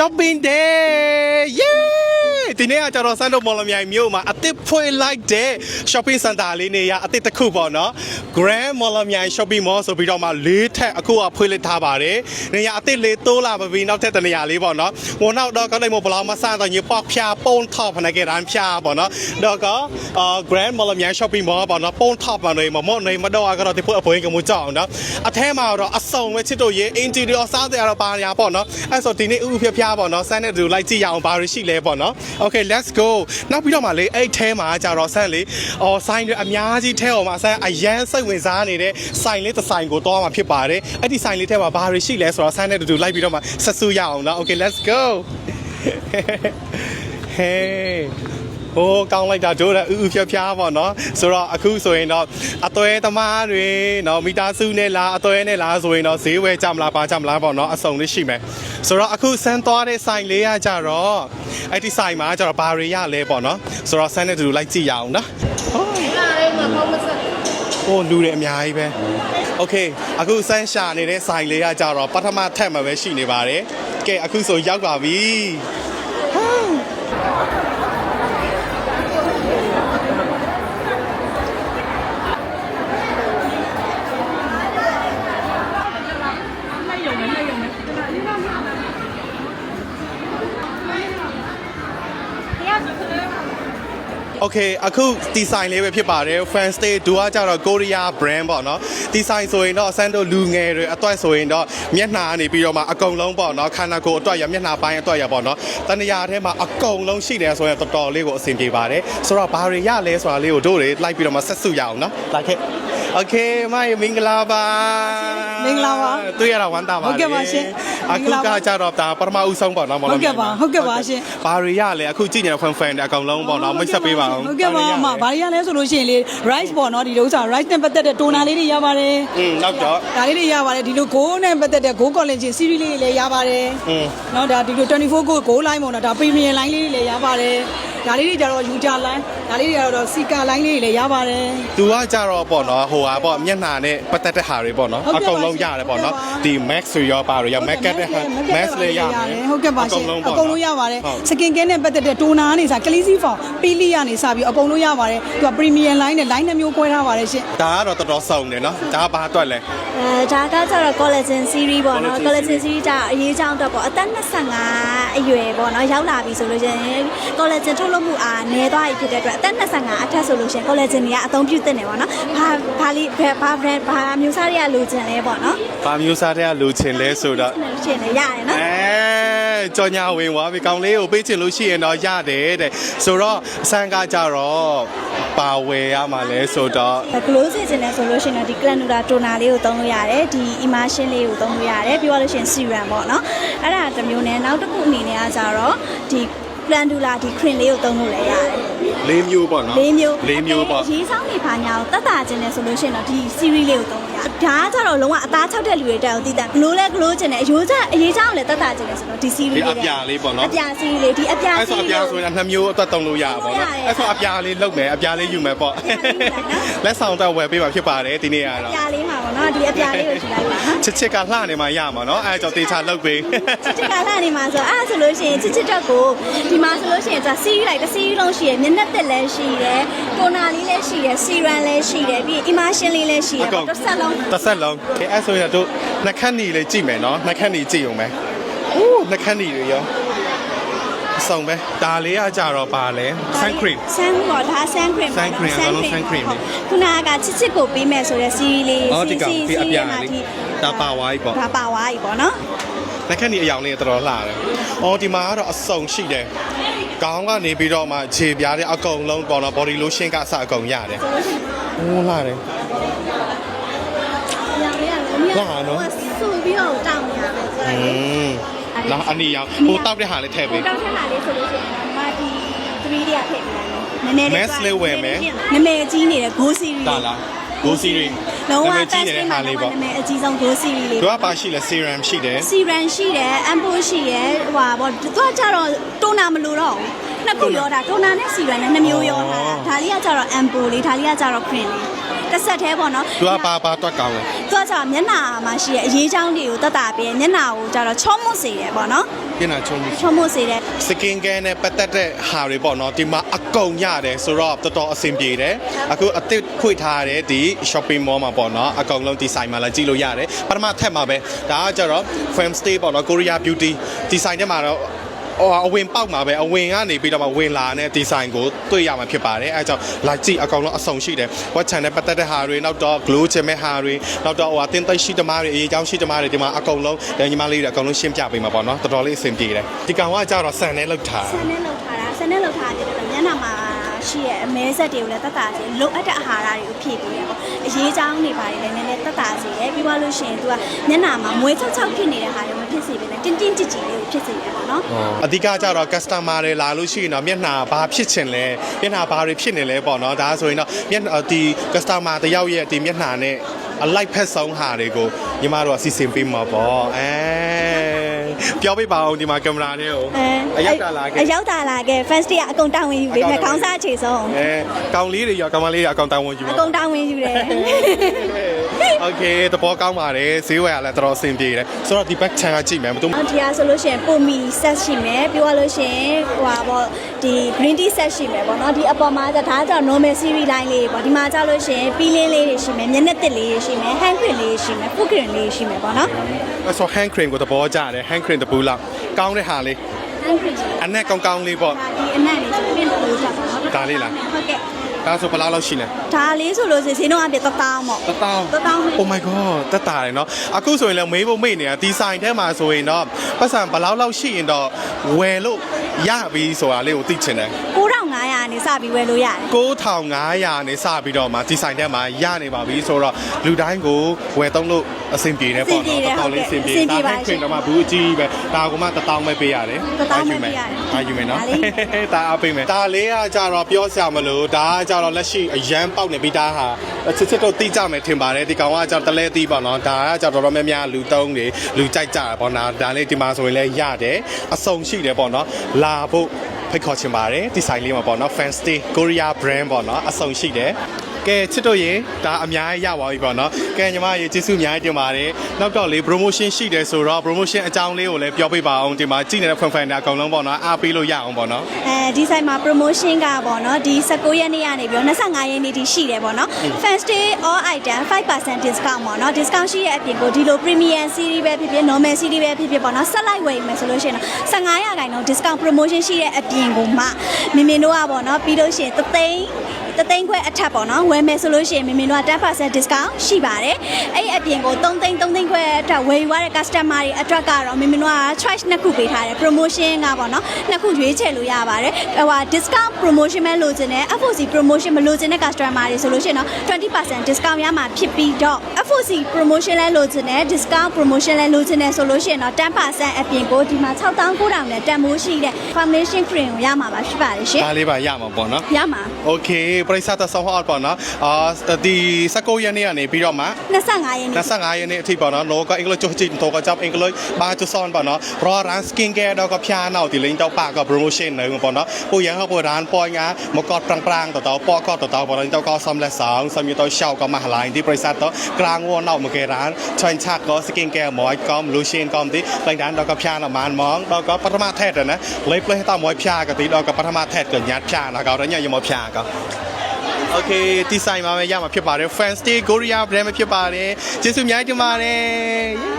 shopping day! Yeah ဒီနေ့ကကျွန်တော်စန်းတုံမော်လမြိုင်မြို့မှာအသစ်ဖွင့်လိုက်တဲ့ shopping center လေးနေရာအသစ်တစ်ခုပေါ့နော် Grand Mall မြိုင် shopping mall ဆိုပြီးတော့မှလေးထက်အခုကဖွင့်လိုက်ထားပါတယ်နေရာအသစ်လေးတိုးလာပြီနောက်ထပ်တနေရာလေးပေါ့နော်ဝန်နောက်တော့ကောင်းလိုက်မို့ဘလောင်းမဆန်တော့ညပေါက်ဖြာပုံထောက်ဖနာကဲရန်ဖြာပေါ့နော်တော့က Grand Mall မြိုင် shopping mall ပေါ့နော်ပုံထောက်ပါနေမှာမော့နေမတော့ကတော့ဒီဖွင့်အပွင့်ကမှုကြောက်နော်အထဲမှာတော့အစုံပဲချစ်တို့ရေ interior စားတဲ့အရောပါနေရပေါ့နော်အဲ့ဆိုဒီနေ့ဥဥဖျားဖျားပေါ့နော်စမ်းတဲ့သူလိုက်ကြည့်ရအောင်ဘာတွေရှိလဲပေါ့နော် okay let's go နောက်ပြီးတော့မှလေအဲ့ထဲမှာကြတော့ဆန်းလေအော်ဆိုင်တွေအများကြီးထဲအောင်မှာဆန်းအရန်စိတ်ဝင်စားနေတဲ့ဆိုင်လေးတစ်ဆိုင်ကိုတော့မှာဖြစ်ပါတယ်အဲ့ဒီဆိုင်လေးထဲမှာဘာတွေရှိလဲဆိုတော့ဆန်းတဲ့သူလိုက်ပြီးတော့မှဆက်စုရအောင်နော် okay let's go hey ဟိုးကောင်းလိုက်တာတို့လည်းဥဥဖြဖြားပေါ့နော်ဆိုတော့အခုဆိုရင်တော့အသွဲသမားတွေနော်မိသားစုနဲ့လားအသွဲနဲ့လားဆိုရင်တော့ဈေးဝယ်ကြမလားပါကြမလားပေါ့နော်အစုံလေးရှိမယ်ဆိုတော့အခုဆန်းသွားတဲ့ဆိုင်လေးကကြတော့အဲ့ဒီဆိုင်မှာကျတော့ဘာတွေရလဲပေါ့နော်ဆိုတော့ဆန်းနဲ့တူတူလိုက်ကြည့်ရအောင်နော်ဟိုလူတွေအများကြီးပဲโอเคအခုဆန်းရှာနေတဲ့ဆိုင်လေးကကြတော့ပထမထက်မှာပဲရှိနေပါတယ်ကဲအခုဆိုရောက်ပါပြီ Okay အခုဒီဇိုင်းလေးပဲဖြစ်ပါတယ် Fan Stay ဒူကကြတော့ Korea brand ပေါ့နော်ဒီဇိုင်းဆိုရင်တော့ဆန်တို့လူငယ်တွေအတွက်ဆိုရင်တော့မျက်နှာနေပြီးတော့မှအကုန်လုံးပေါ့နော်ခန္ဓာကိုယ်အတွက်ရမျက်နှာပိုင်းအတွက်ရပေါ့နော်တဏှာထဲမှာအကုန်လုံးရှိတယ်ဆိုရင်တော်တော်လေးကိုအဆင်ပြေပါတယ်ဆိုတော့ဘာတွေရလဲဆိုတာလေးကိုတို့တွေလိုက်ပြီးတော့မှဆက်စုရအောင်နော်လာခဲ့ Okay မိုင်မင်္ဂလာပါမင်္ဂလာပါတွေ့ရတာဝမ်းသာပါတယ်ဟုတ်ကဲ့ပါရှင် အခုကကြတော့ဒါပထမဦးဆုံးပေါ့နော်မော်လ ဟုတ်ကဲ့ပါဟုတ်ကဲ့ပါရှင် ဘာတွေရလဲအခုကြည့်နေတဲ့ fan fan တွေအကောင်လုံးပေါ့နော်မိတ်ဆက်ပေးပါအောင် ဟုတ်ကဲ့ပါအမဘာရလဲဆိုလို့ရှိရင်လေ rice ပေါ့နော်ဒီလိုဥစ္စာ rice နဲ့ပတ်သက်တဲ့ toner လေးတွေရပါတယ် อืมနောက်တော့ ဒါလေးတွေရပါတယ်ဒီလို go နဲ့ပတ်သက်တဲ့ go collagen series လေးတွေလည်းရပါတယ် อืม နော်ဒါဒီလို24 go go line ပေါ့နော်ဒါ premium line လေးတွေလည်းရပါတယ် ဒါလေးတွေကြတော့ user line ဒါလေးတွေကတော့ sika line လေးတွေလည်းရပါတယ် သူကကြတော့ပေါ့နော်ဟိုဟာပေါ့မျက်နှာနဲ့ပတ်သက်တဲ့ဟာတွေပေါ့နော်ဟုတ်အကဲ့ပါကုန်လုံးရတယ်ပေါ့နော်ဟုတ်ကဲ့ပါဒီ max ဆိုရောပါရော max ကတဲ့ဟာ max လေးရတယ်ဟုတ်ကဲ့ပါရှင်လုံးအပေါ့ကုန်လုံးရပါတယ်ဟုတ် စကင်ကဲနဲ့ပတ်သက်တဲ့ toner ကနေစကလီစီဖောင်ပီလီကနေစပြီးအကုန်လုံးရပါတယ်သူက premium line နဲ့ line နှမျိုးခွဲထားပါတယ်ရှင် ဒါကတော့တော်တော်စုံတယ်နော်ဒါကဘာအတွက်လဲ အဲဒါကကျတော့ collagen series ပေါ့နော် collagen series ကြအရေးကြောင်းအတွက်ပေါ့အသက်25အရွယ်ပေါ့နော်ရောက်လာပြီဆိုလို့ရှိရင် collagen ထုတ်လုပ်မှုအားနည်းသွားပြီဖြစ်တဲ့အတွက်အသက်25အထက်ဆိုလို့ရှိရင် collagen တွေကအသုံးပြုသင့်တယ်ပေါ့နော်ဘာဘာလေးဘာ brand ဘာမျိုးစားတွေကလိုချင်လဲပေါ့နော်ဘာမျိုးစားတဲ့ကလိုချင်လဲဆိုတော့လိုချင်တယ်ရတယ်နော်အဲကြော်ညာဝင်သွားပြီကောင်လေးကိုပေးချင်လို့ရှိရင်တော့ရတယ်တဲ့ဆိုတော့ဆန်ကကြတော့ပါဝယ်ရမှာလဲဆိုတော့ဂလိုးစီချင်တယ်ဆိုလို့ရှိရင်တော့ဒီ glanula toner လေးကိုသုံးလို့ရတယ်ဒီ emulsion လေးကိုသုံးလို့ရတယ်ပြီးတော့လို့ရှိရင် serum ပေါ့နော်အဲ့ဒါတစ်မျိုးနဲ့နောက်တစ်ခုအနေနဲ့ကကြတော့ဒီ glanula ဒီ cream လေးကိုသုံးလို့လည်းရတယ် လေးမျိုးပေါ့နော်လေးမျိုးလေးမျိုးပေါ့ရေးဆောင်နေပါညာကိုတတ်တာခြင်းနဲ့ဆိုလို့ရှိရင်တော့ဒီ series လေးကိုသုံးလို့ရတယ်ဒါကကြတော့လုံးဝအသား၆တဲ့လူတွေတက်အောင်တည်တာဂလိုးလဲဂလိုးခြင်းနဲ့အယိုးချက်အရေးချောင်းလည်းတတ်တာခြင်းနဲ့ဆိုတော့ဒီ series ဒီလေးအပြာလေးပေါ့နော်အပြာ series လေးဒီအပြာအဲ့ဆိုအ series ပြာလေးဆိုရင်နှစ်မျိုးအတွက်တုံလို့ရပါပေါ့နော်ရတယ်အဲ့ဆိုအပြာလေးလုတ်မယ်အပြာလေးယူမယ်ပေါ့အပြာလေးယူမယ်နော်လက်ဆောင်တော့ဝယ်ပေးပါဖြစ်ပါတယ်ဒီနေ့ကတော့အပြာလေးမှာပေါ့နော်ဒီအပြာလေးကိုယူလိုက်ပါနော်ချစ်ချစ်ကလှနေမှရမှာနော်အဲ့ကြောင့်တေချာလုတ်ပေးချစ်ချစ်ကလာနေမှာဆိုအဲ့ဒါဆိုလို့ရှိရင်ချစ်ချစ်တက်ကိုဒီမှာဆိုလို့ရှိရင်ဒါစီးလိုက်တစ်စီးလုံးရှိရယ်မျက်နှာတက်လည်းရှိတယ်တိုနာလေးလည်းရှိရယ်စီရန်လည်းရှိတယ်ပြီးအီမာရှင်လေးလည်းရှိရယ်ပေါ့တစ်ဆက်လုံးတစ်ဆက်လုံးအဲ့ဆိုရင်တို့နှက်ခမ်းနီလေးကြည့်မယ်နော်နှက်ခမ်းနီကြည့်အောင်မယ်အိုးနှက်ခမ်းနီတွေရောအဆောင်ပဲဒါလေးကကြတော့ပါလဲ sun cream ဆန်ပေါ့ဒါဆန်ခရင် sun cream အကုန်လုံး sun cream လေခုနကချစ်ချစ်ကိုပေးမယ်ဆိုတဲ့စီးလေးအော်ဒီကောင်ဒီအပြာလေးဒါပါဝါကြီးပေါ့ဒါပါဝါကြီးပေါ့နော်နှက်ခမ်းနီအယောင်လေးတော်တော်လှတယ်အော်ဒီမှာကတော့အစုံရှိတယ် ကောင်းကနေပြီးတော့မှခြေပြားတဲ့အကုန်လုံးပေါ့နော် body lotion ကအစအကုန်ရတယ်ဟိုးလာတယ်ရောင်လေးကလည်းလာနော်ဟိုဆူပြီးတော့တောင်းနေရမယ်ဆိုอืတော့มလာအနီရောင်ဟိုတောက်တဲ့ဟာလေးထည့်ဟိုပေးတောင်းထက်လာလေးဆိုလို့ရှိရင်မာဒီ3တွေကထည့်ပေးလိုက်မယ်နည်းနည်းလေး Mass လေးဝယ်မယ်နမဲကြီးနေတဲ့ Go series ဒါလား Go series လုံးဝနာမည်ကြီးနေတဲ့ဟာလေးပေါ့နမဲအကြီးဆုံး Go series လေးသူကပါရှိလဲ serum ရှိတယ်စီရန်ရှိတယ်အမ်ပိုရှိတယ်ဟိုပါပေါ့သူကကြတော့တိုနာမလို့တော့ဘူးနှစ်ခုရောတာတိုနာနဲ့စီရန်နဲ့နှစ်မျိုးရောတာဒါလေးကကြတော့အမ်ပိုလေးဒါလေးကကြတော့ခရင်လေး တစ်ဆက်သေးပေါ့နော်သူကပါပါတွက်ကောင်းလဲသူကကျတော့မျက်နှာမှာရှိတဲ့အရေးချောင်းတွေကိုတတ်တာပြီးမျက်နှာကိုကျတော့ချောမွတ်စေတယ်ပေါ့နော်ပြင်နာချုံမှုချောမွတ်စေတယ်စကင်ကဲနဲ့ပတ်သက်တဲ့ဟာတွေပေါ့နော်ဒီမှာအကုန်ရတယ်ဆိုတော့တော်တော်အဆင်ပြေတယ်အခုအသစ်ခွေထားတဲ့ဒီ shopping mall မှာပေါ့နော်အကုန်လုံးဒီဆိုင်မှာလာကြည့်လို့ရတယ်ပထမထက်မှာပဲဒါကကြတော့ fam stay ပေါ့နော် Korea beauty ဒီဆိုင်ထဲမှာတော့ ဟိုအဝင်ပေါက်မှာပဲအဝင်ကနေပြီးတော့မှဝင်လာတဲ့ဒီဆိုင်ကိုတွေ့ရမှာဖြစ်ပါတယ်အဲဒါကြောင့်လာကြည့်အကောင်လုံးအဆုံရှိတယ် what channel ပတ်သက်တဲ့ဟာတွေနောက်တော့ glow ချင်မဲ့ဟာတွေနောက်တော့ဟိုအတင်းသိရှိတမားတွေအရေးကြောင်းရှိတမားတွေဒီမှာအကုန်လုံးညီမလေးတွေအကုန်လုံးရှင်းပြပေးမှာပေါ့နော်တော်တော်လေးအဆင်ပြေတယ်ဒီကောင်ကကြတော့ဆန်နဲ့လောက်ထားဆန်နဲ့လောက်ထားတာဆန်နဲ့လောက်ထားတယ်မျက်နှာမှာ ရှိရဲ့အမဲဆက်တွေကိုလည်းတတ်တာစေလိုအပ်တဲ့အာဟာရတွေကိုဖြည့်ပေးတယ်ပေါ့အရေးချောင်းတွေပါတယ်လည်းနည်းနည်းတတ်တာစေတယ်ပြီးသွားလို့ရှိရင် तू ကမျက်နှာမှာမွေးချောက်ချောက်ဖြစ်နေတဲ့ဟာတွေမဖြစ်စေဘဲနဲ့တင်းတင်းကြစ်ကြစ်လေးကိုဖြစ်စေတယ်ပေါ့နော်အဓိကကြတော့ customer တွေလာလို့ရှိရင်တော့မျက်နှာဘာဖြစ်ချင်လဲမျက်နှာဘာတွေဖြစ်နေလဲပေါ့နော်ဒါဆိုရင်တော့မျက်နှာဒီ customer တယောက်ရဲ့ဒီမျက်နှာနဲ့အလိုက်ဖက်ဆုံးဟာတွေကိုညီမတို့ကစီစဉ်ပေးမှာပေါ့အဲ ပြောပြပါအောင်ဒီမှာကင်မရာနဲ့ကိုအရောက်တာလာခဲ့ အရောက်တာလာခဲ့ fans တွေကအကုန်တောင်းဝင်ယူပေးမယ်ခေါင်းစားအခြေဆုံး အဲကောင်လေးတွေရောကောင်မလေးတွေအကောင်တောင်းဝင်ယူ အ ပါ ကုန်တောင်းဝင်ယူတယ် โอเคတဘောကောင်းပါတယ်ဈေးဝယ်ရလဲတော်တော်အဆင်ပြေတယ်ဆိုတော့ဒီ back channel ကကြည့်မယ်မတူ အော်ဒီဟာဆိုလို့ရှိရင်ပုံမီ set ရှိမယ်ပြီးသွားလို့ရှိရင်ဟိုဟာပေါ့ဒီ green tea set ရှိမယ်ပေါ့နော်ဒီအပေါ်မှာဒါကြောင့် normal series line လေးပေါ့ဒီမှာကြောက်လို့ရှိရင်ပီးလင်းလေးတွေရှိမယ်မျက်နှာတစ်လေးတွေရှိမယ် hand cream လေးရှိမယ် foot cream လေးရှိမယ်ပေါ့နော် အဲ့ဆို hand cream ကိုတဘောကြတယ် hand cream တပူလောက်ကောင်းတဲ့ဟာလေး hand cream အနက်ကောင်းကောင်းလေးပေါ့ ဒါဒီအနံ့လေးဆိုပြင်လို့ချက်ပါနော် ဒါလေးလား ဟုတ်ကဲ့ ဒါဆိုဘယ်လောက်လောက်ရှိလဲ ဒါလေးဆိုလို့ရှိရင်ဈေးနှုန်းအပြည့်တစ်တောင်းပေါ့ တတောင်း တစ်တောင်း Oh my god တက်တာတယ်เนาะအခုဆိုရင်လည်းမေးဖို့မေ့နေတာဒီဆိုင်ထဲမှာဆိုရင်တော့ပတ်စံဘယ်လောက်လောက်ရှိရင်တော့ဝယ်လို့ရပြီဆိုတာလေးကိုသိချင်တယ် 9500ကနေ စပြီးဝယ်လို့ရတယ်9500နဲ့စပြီးတော့မှဒီဆိုင်ထဲမှာရနေပါပြီဆိုတော့လူတိုင်းကိုဝယ်သုံးလို့အဆင်ပြေတယ်ပေါ့နော်တော်တော်လေးအဆင်ပြေဒါဟန်ခွင်တော့မှဘူးအကြီးပဲဒါကမှ1000ပဲပေးရတယ်အာယူမယ်နော်ဒါအပေးမယ်ဒါလေးကကြတော့ပြောစရာမလို့ဒါကကြတော့လက်ရှိအရန်ပေါက်နေပြီးသားဟာချစ်ချစ်တော့တိကြမယ်ထင်ပါတယ်ဒီကောင်ကကြတော့တလဲတီးပေါ့နော်ဒါကကြတော့တော်တော်များများလူသုံးတွေလူကြိုက်ကြတယ်ပေါ့နော်ဒါလေးဒီမှာဆိုရင်လည်းရတယ်အစုံရှိတယ်ပေါ့နော်လာဖို့ ဖိတ်ခေါ်ချင်ပါတယ်ဒီဆိုင်လေးမှာပေါ့နော် Fan Stay Korea brand ပေါ့နော်အဆုံရှိတယ် ကဲချစ်တို့ရေဒါအများကြီးရပါပြီပေါ့နော်ကဲညီမရေကျေးဇူးအများကြီးတင်ပါတယ်နောက်တော့လေ promotion ရှိတယ်ဆိုတော့ promotion အကြောင်းလေးကိုလည်းပြောပြပါအောင်ဒီမှာကြည့်နေတဲ့ fan fan တွေအကုန်လုံးပေါ့နော်အားပေးလို့ရအောင်ပေါ့နော်အဲဒီဆိုင်မှာ promotion ကပေါ့နော်ဒီ19ရက်နေ့ကနေပြီးတော့25ရက်နေ့ထိရှိတယ်ပေါ့နော် Fans Day all item 5% discount ပေါ့နော် discount ရှိရဲ့အပြင်ကိုဒီလို premium series ပဲဖြစ်ဖြစ် normal series ပဲဖြစ်ဖြစ်ပေါ့နော်ဆက်လိုက်ဝယ်မယ်ဆိုလို့ရှိရင်တော့15ရာခိုင်နှုန်း discount promotion ရှိတဲ့အပြင်ကိုမှမင်မင်တို့ကပေါ့နော်ပြီးလို့ရှိရင်သသိန်း တသိန်းခွဲအထက်ပေါ့နော်ဝယ်မယ်ဆိုလို့ရှိရင်မင်မင်တို့က10% discount ရှိပါတယ်အဲ့ဒီအပြင်ကို3သိန်း3သိန်းခွဲအထက်ဝယ်ယူရတဲ့ customer တွေအတွက်ကတော့မင်မင်တို့က choice နှစ်ခုပေးထားတယ် promotion ကပေါ့နော်နှစ်ခုရွေးချယ်လို့ရပါတယ်ဟိုဟာ discount promotion ပဲလိုချင်တယ် FOC promotion မလိုချင်တဲ့ customer တွေဆိုလို့ရှိရင်တော့20% discount ရမှာဖြစ်ပြီးတော့ 4C promotion လဲလိုချင်တယ် discount promotion လဲလိုချင်တယ်ဆိုလို့ရှိရင်တော့10%အပြင်ကိုဒီမှာ6900နဲ့တန်ဖိုးရှိတဲ့ foundation cream ကိုရမှာပါရှိပါတယ်ရှင်ဒါလေးပါရမှာပေါ့နော်ရမှာ okay ပရိသတ်သဆောင်းဟောက်ပေါ့နော်အာဒီ19ရက်နေ့ကနေပြီးတော့မှ25ရက်နေ့25ရက်နေ့အထိပေါ့နော်လောကအင်္ဂလိပ်ချိုချိတော့ကကြောင့်အင်္ဂလိပ်ဘာချိုဆောင်းပေါ့နော် raw run skin care တော့ကဖျားနောက်ဒီလိန်တော့ပါက promotion នៅပေါ့နော်ពួកយ៉ាងហៅពួករានប៉យងាមកកត់ប្រាំងប្រាំងតតប៉កត់តតបងទៅកោសំលេសងសំយទៅឆោកមកឡាយទីបរិស័ទទៅក្រាងវណៅមកគេរានឆាញ់ឆាក់ក៏ skin care មកក៏ lotion ក៏ទីតែដានដល់ក៏ផ្សាណបានហ្មងដល់ក៏បឋមថេតណាលេផ្លេសតមកផ្សាក៏ទីដល់ក៏បឋមថេតក៏ញាត់ផ្សាណាក៏រញយកមកផ្សាក៏ โอเคဒီဆိုင်မှာပဲရမှာဖြစ်ပါတယ် Fan Stay Korea brand မှာဖြစ်ပါတယ်ကျေးဇူးအများကြီးတင်ပါတယ်